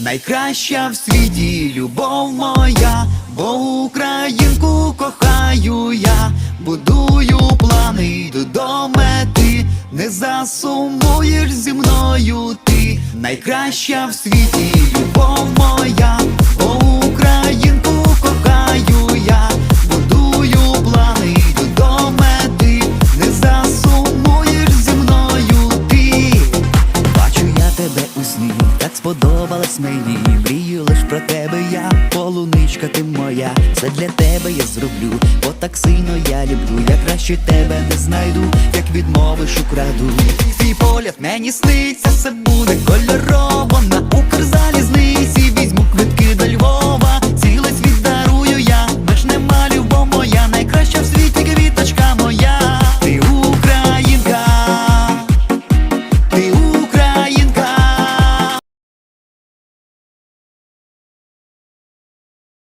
найкраща в світі любов моя, бо Українку кохаю я, будую плани, йду до мети, не засумуєш зі мною ти, найкраща в світі любов моя, бо Українку кохаю я, будую плани, йду не засумуєш зі мною ти. Бачу я тебе у сні, так сподобалась мені. Мрію лиш про тебе я, полуничка ти моя. Все для тебе я зроблю, бо так сильно я люблю. Я краще тебе не знайду, як відмовиш украду. Твій погляд мені сниться, все буде кольорово.